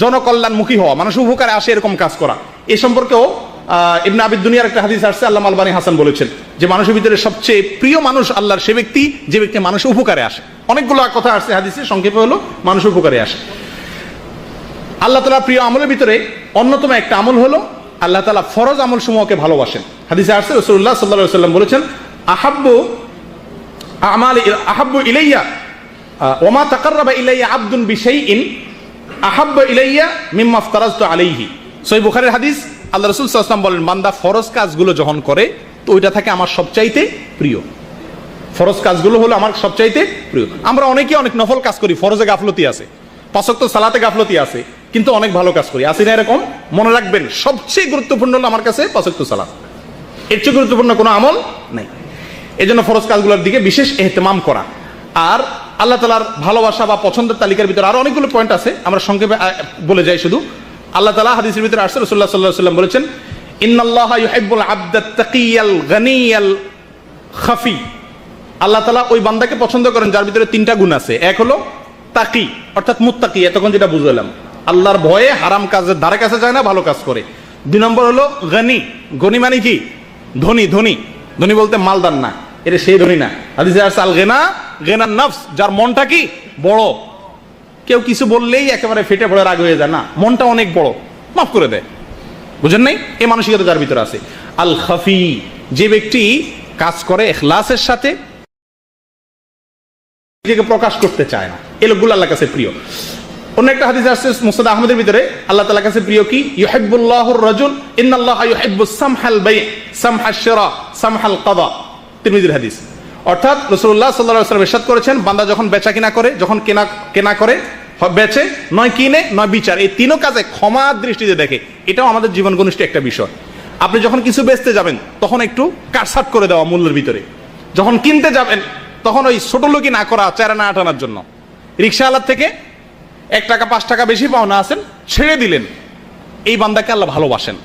জনকল্যাণমুখী হওয়া, মানুষ উপকারে আসে এরকম কাজ করা। এ সম্পর্কেও ইবনে আবিদ দুনিয়ার একটা হাদিস আসছে, আল্লাহ আলবানী হাসান বলেছেন, যে মানুষের ভিতরে সবচেয়ে প্রিয় মানুষ আল্লাহর সে ব্যক্তি, যে ব্যক্তি মানুষ উপকারে আসে। অনেকগুলো কথা আসছে হাদিসে, সংক্ষেপে হলো, মানুষ উপকারে আসে। আল্লাহ তালা প্রিয় আমলের ভিতরে অন্যতম একটা আমল হলো, আল্লাহ তালা ফরজ আমল সমূহকে ভালোবাসেন। হাদিসে আসছে রসুল্লাহ সাল্লাহ সাল্লাম বলেছেন, আহাব্বু আমাল, আহাব্বু ইলাইয়া ওমা তাকাররাবা ইলাইয়া আব্দুন বিশাইইন আহাব্বু ইলাইয়া মিম্মা ফতারাজতু আলাইহি। সহিহ বুখারীর হাদিস, আল্লাহ রাসূল সাল্লাল্লাহু বলেন, বান্দা ফরজ কাজগুলো যখন করে, তো ওইটা থাকে আমার সবচাইতে প্রিয়। ফরজ কাজগুলো হলো আমার সবচাইতে প্রিয়। আমরা অনেকে অনেক নফল কাজ করি, ফরজে গাফলতি আছে পাঁচক্ত সালাতে গাফলতি আছে, কিন্তু অনেক ভালো কাজ করি। আসি না এরকম? মনে রাখবেন, সবচেয়ে গুরুত্বপূর্ণ হলো আমার কাছে পাঁচক্ত সালাত। এর চেয়ে গুরুত্বপূর্ণ কোনো আমল নেই। এই জন্য ফরজ কাজগুলোর দিকে বিশেষ এহতেমাম করা। আর আল্লাহ তালার ভালোবাসা বা পছন্দের তালিকার ভিতরে আরও অনেকগুলো পয়েন্ট আছে। আমরা সংক্ষেপে বলে যাই শুধু। আল্লাহ তালা হাদিসের ভিতরে আসছে রসুল্লাহ সাল্লাহ সাল্লাম বলেছেন, ইন্নাল্লাহ ইউহিব্বুল আবদাত তাকিয়াল গানিয়াল খাফি। আল্লাহ তালা ওই বান্দাকে পছন্দ করেন যার ভিতরে তিনটা গুণ আছে। এক হলো তাকি, অর্থাৎ মুত্তাকি, এতক্ষণ যেটা বুঝলাম। আল্লাহর ভয়ে হারাম কাজের ধারে কাছে যায় না, ভালো কাজ করে। দুই নম্বর হলো গনি। গনি মানে কি? ধনী ধনী। ধনী বলতে মালদার না। এটা সেই ধনী না। হাদিসে আসছে আল গেনা, গেনার নফস, যার মনটা কি? বড়। কেউ কিছু বললেই একেবারে ফেটে পড়ে, রাগ হয়ে যায়। না, মনটা অনেক বড়। মাফ করে দেয় বুঝেন নাই? এই মানসিকতা যার ভিতরে আছে। আল খাফি, যে ব্যক্তি কাজ করে এখলাসের সাথে, নিজেকে প্রকাশ করতে চায় না। এই লোকগুলো আল্লাহর কাছে প্রিয়। অন্য একটা হাদিস আসছে মুস্তাদ আহমদের ভিতরে। আল্লাহ তাআলার কাছে প্রিয় কি? ইউহিব্বুল্লাহুর রাজুল, ইন্নাল্লাহা ইউহিব্বুস সামহাল বাই সামহাশ শিরা, সামহাল কাদা। তিরমিজির হাদিস। অর্থাৎ রাসূলুল্লাহ সাল্লাল্লাহু আলাইহি ওয়াসাল্লাম ইরশাদ করেছেন, বান্দা যখন বেচা কিনা করে, যখন কেনা কেনা করে বেচে, নয় কিনে, নয় বিচার। এই তিনও কাজে ক্ষমা দৃষ্টিতে দেখে, এটাও আমাদের জীবন ঘনিষ্ঠ একটা বিষয়। আপনি যখন কিছু বেচতে যাবেন, তখন একটু কাটসাট করে দেওয়া মূল্যের ভিতরে। যখন কিনতে যাবেন, তখন ওই ছোট লোকই না করা, চেরা না আটানোর জন্য। রিক্সাওয়ালার থেকে এক টাকা, পাঁচ টাকা বেশি পাওনা আছেন, ছেড়ে দিলেন। এই বান্দাকে আল্লাহ ভালোবাসেন।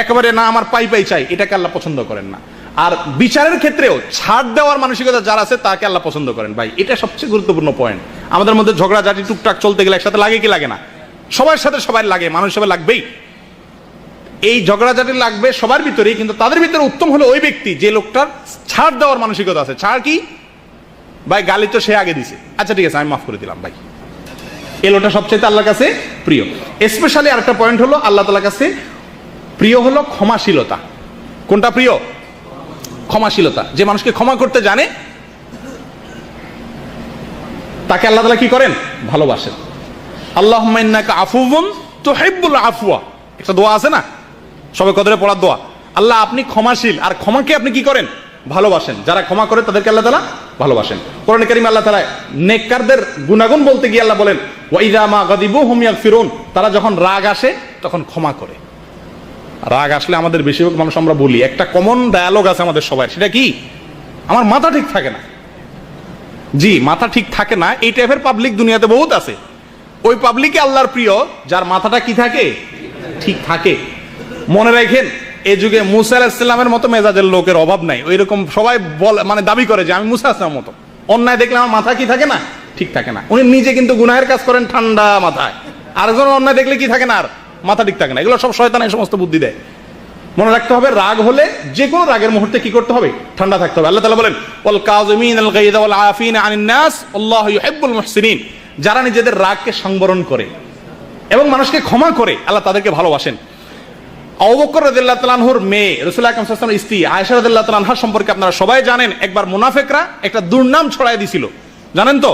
একেবারে না, আমার পাই পাই চাই, এটাকে আল্লাহ পছন্দ করেন না। আর বিচারের ক্ষেত্রেও ছাড় দেওয়ার মানসিকতা যারা আছে, তাকে আল্লাহ পছন্দ করেন। ভাই, এটা সবচেয়ে গুরুত্বপূর্ণ পয়েন্ট আমাদের মধ্যে ঝগড়া ঝগড়াঝাটি, টুকটাক চলতে গেলে একসাথে লাগে কি লাগে না? সবার সাথে সবাই লাগে, মানুষ সবাই লাগবেই। এই ঝগড়াঝাটি লাগবে সবার ভিতরেই, কিন্তু তাদের ভিতরে উত্তম হলো ওই ব্যক্তি, যে লোকটার ছাড় দেওয়ার মানসিকতা আছে। ছাড় কি? ভাই, গালি তো সে আগে দিছে। আচ্ছা ঠিক আছে, আমি মাফ করে দিলাম, ভাই। এই লোকটা সবচেয়ে আল্লাহর কাছে প্রিয়। স্পেশালি আরেকটা পয়েন্ট হলো, আল্লাহ তালার কাছে প্রিয় হলো ক্ষমাশীলতা। কোনটা প্রিয়? ক্ষমাশীলতা। যে মানুষকে ক্ষমা করতে জানে, তাকে আল্লাহ তালা কি করেন? ভালোবাসেন। আল্লাহ আফুবন তো হেব্বুল আফুয়া একটা দোয়া আছে না? সবে কদরে পড়ার দোয়া। আল্লাহ আপনি ক্ষমাশীল, আর ক্ষমাকে আপনি কি করেন? ভালোবাসেন। যারা ক্ষমা করে তাদেরকে আল্লাহ তালা ভালোবাসেন। কোরআন করিম আল্লাহ তালা নেককারদের গুণাগুণ বলতে গিয়ে আল্লাহ বলেন ওয়াইদা মা গাদিবু হুমিয়া ফিরুন তারা যখন রাগ আসে, তখন ক্ষমা করে। রাগ আসলে আমাদের বেশিরভাগ মানুষ আমরা বলি। একটা কমন ডায়ালগ আছে আমাদের সবাই সেটা কি? আমার মাথা ঠিক থাকে না। জি, মাথা ঠিক থাকে না, এই টাইপের পাবলিক দুনিয়াতে বহুত আছে। ওই পাবলিকে আল্লাহর প্রিয়, যার মাথাটা কি থাকে? ঠিক থাকে। মনে রাখেন, এই যুগে মুসা মতো মেজাজের লোকের অভাব নাই। ওই রকম সবাই বল মানে দাবি করে যে, আমি মুসা আসলামের মতো। অন্যায় দেখলে আমার মাথা কি থাকে না? ঠিক থাকে না। উনি নিজে কিন্তু গুনাহের কাজ করেন ঠান্ডা মাথায়। আরেকজন অন্যায় দেখলে কি থাকে না আর? মাথা ঠিক থাকে না। এগুলো সব শয়তান এই সমস্ত বুদ্ধি দেয়। মনে রাখতে হবে, রাগ হলে যে কোনো রাগের মুহূর্তে কি করতে হবে? ঠান্ডা থাকতে হবে। আল্লাহ তাআলা বলেন কাযিমিন আল ওয়াল আফিনা আনিন নাস, আল্লাহু মুহসিনিন। যারা নিজেদের রাগকে সংবরণ করে এবং মানুষকে ক্ষমা করে, আল্লাহ তাদেরকে ভালোবাসেন। আবু বকর রাদিয়াল্লাহু তাআলা আনহুর মেয়ে রাসূল স্ত্রী আনহা সম্পর্কে আপনারা সবাই জানেন, একবার মুনাফিকরা একটা দুর্নাম ছড়ায় দিছিল। জানেন তো?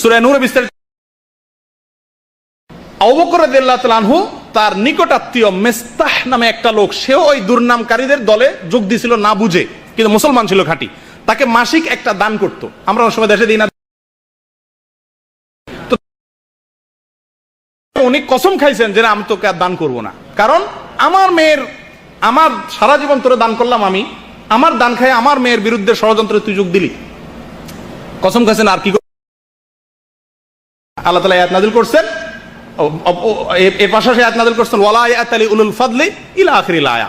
সূরা নূরে বিস্তারিত আবু বকর রাদিয়াল্লাহু তাআলা আনহু তার নিকট আত্মীয় মেস্তাহ নামে একটা লোক, সেও ওই দুর্নামকারীদের দলে যোগ দিছিল, না বুঝে, কিন্তু মুসলমান ছিল খাঁটি। তাকে মাসিক একটা দান করত। আমরা সময় দেশে দিই না। উনি কসম খাইছেন যে আমি তোকে আর দান করব না। কারণ আমার মেয়ের, আমার সারা জীবন তোরে দান করলাম আমি, আমার দান খাই আমার মেয়ের বিরুদ্ধে ষড়যন্ত্রে তুই যোগ দিলি। কসম খাইছেন আর কি আল্লাহ তালা আয়াত নাজিল করছেন। এর পাশাপাশি আয়াত নাজিল করছেন, ওয়ালা আয়াত আলী উলুল ফাদলি ইলা আখিরিল আয়া।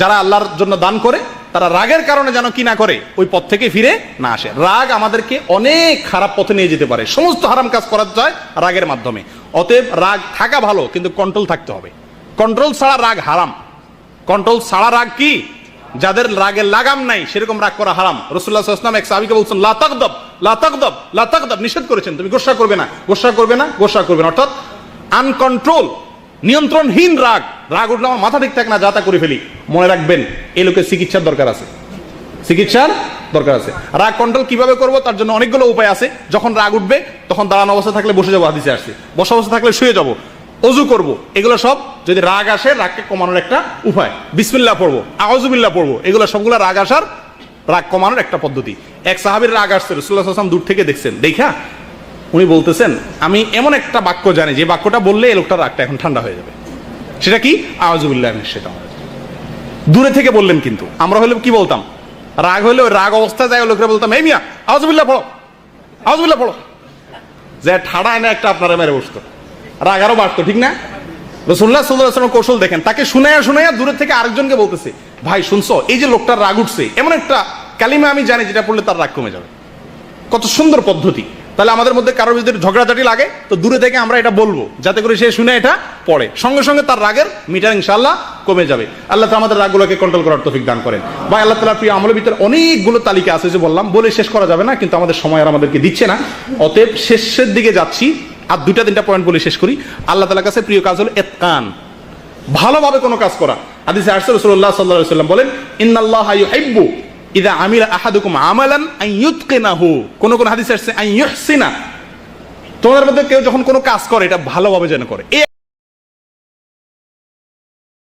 যারা আল্লাহর জন্য দান করে, তারা রাগের কারণে যেন কি না করে, ওই পথ থেকে ফিরে না আসে। রাগ আমাদেরকে অনেক খারাপ পথে নিয়ে যেতে পারে। সমস্ত হারাম কাজ করা যায় রাগের মাধ্যমে। অতএব রাগ থাকা ভালো, কিন্তু কন্ট্রোল থাকতে হবে। কন্ট্রোল ছাড়া রাগ হারাম। কন্ট্রোল ছাড়া রাগ কি? যাদের রাগের লাগাম নাই, সেরকম রাগ করা হারাম। রসুল্লাহ ইসলাম এক সাহাবিকে বলছেন লাতাকদব লাতাকদব লাতাকদব নিষেধ করেছেন, তুমি গোসা করবে না, গোসা করবে না, গোসা করবে না। অর্থাৎ আনকন্ট্রোল, নিয়ন্ত্রণহীন রাগ। রাগ উঠলে আমার মাথা ঠিক না যাতা করে ফেলি। মনে রাখবেন, এই লোকের চিকিৎসার দরকার আছে। চিকিৎসার দরকার আছে। রাগ কন্ট্রোল কীভাবে করব, তার জন্য অনেকগুলো উপায় আছে। যখন রাগ উঠবে, তখন দাঁড়ানো অবস্থা থাকলে বসে যাব, হাদিসে আসছে। বসা অবস্থা থাকলে শুয়ে যাব, অজু করব। এগুলো সব যদি রাগ আসে, রাগকে কমানোর একটা উপায়। বিসমিল্লাহ পড়ব আওয়াজুবিল্লাহ পড়ব। এগুলো সবগুলো রাগ আসার, রাগ কমানোর একটা পদ্ধতি। এক সাহাবির রাগ আসছে রসুল্লাহ আসলাম দূর থেকে দেখছেন। দেখা উনি বলতেছেন, আমি এমন একটা বাক্য জানি, যে বাক্যটা বললে এই লোকটার রাগটা এখন ঠান্ডা হয়ে যাবে। সেটা কি? আওয়াজুবিল্লাহ সেটা দূরে থেকে বললেন কিন্তু, আমরা হলে কি বলতাম? রাগ হলে রাগ অবস্থায় যায় লোকেরা বলতাম, এই মিয়া আওয়াজবিল্লাহ পড়ো আওয়াজবিল্লাহ পড়ো। যে ঠাড়া এনে একটা আপনারা মেরে বসতো। রাগ আরও বাড়তো, ঠিক না? রসুল্লাহ সাল্লাহ কৌশল দেখেন, তাকে শুনাইয়া শুনাইয়া দূরে থেকে আরেকজনকে বলতেছে, ভাই, শুনছো? এই যে লোকটার রাগ উঠছে, এমন একটা কালিমা আমি জানি যেটা পড়লে তার রাগ কমে যাবে। কত সুন্দর পদ্ধতি। তাহলে আমাদের মধ্যে কারোর যদি ঝগড়াঝাটি লাগে, তো দূরে থেকে আমরা এটা বলব। যাতে করে সে শুনে এটা পড়ে। সঙ্গে সঙ্গে তার রাগের মিটার ইনশাল্লাহ কমে যাবে। আল্লাহ তালা আমাদের রাগগুলোকে কন্ট্রোল করার তফিক দান করেন। বা আল্লাহ তালা প্রিয় আমলের ভিতরে অনেকগুলো তালিকা আছে, যে বললাম, বলে শেষ করা যাবে না, কিন্তু আমাদের সময় আর আমাদেরকে দিচ্ছে না। অতএব শেষের দিকে যাচ্ছি। আর দুটা তিনটা পয়েন্ট বলে শেষ করি। আল্লাহ তালার কাছে প্রিয় কাজ হলো এতকান। ভালোভাবে কোনো কাজ করা। হাদিসে আরসুল রাসূলুল্লাহ সাল্লাল্লাহু আলাইহি ওয়াসাল্লাম বলেন, ইন্নাল্লাহা ইউহিব্বু ইদা আমিল আহাদুকুম আমালান ইউতকিনাহু। কোন কোন হাদিস আসছে আই তোমাদের মধ্যে কেউ যখন কোনো কাজ করে, এটা ভালোভাবে যেন করে। এই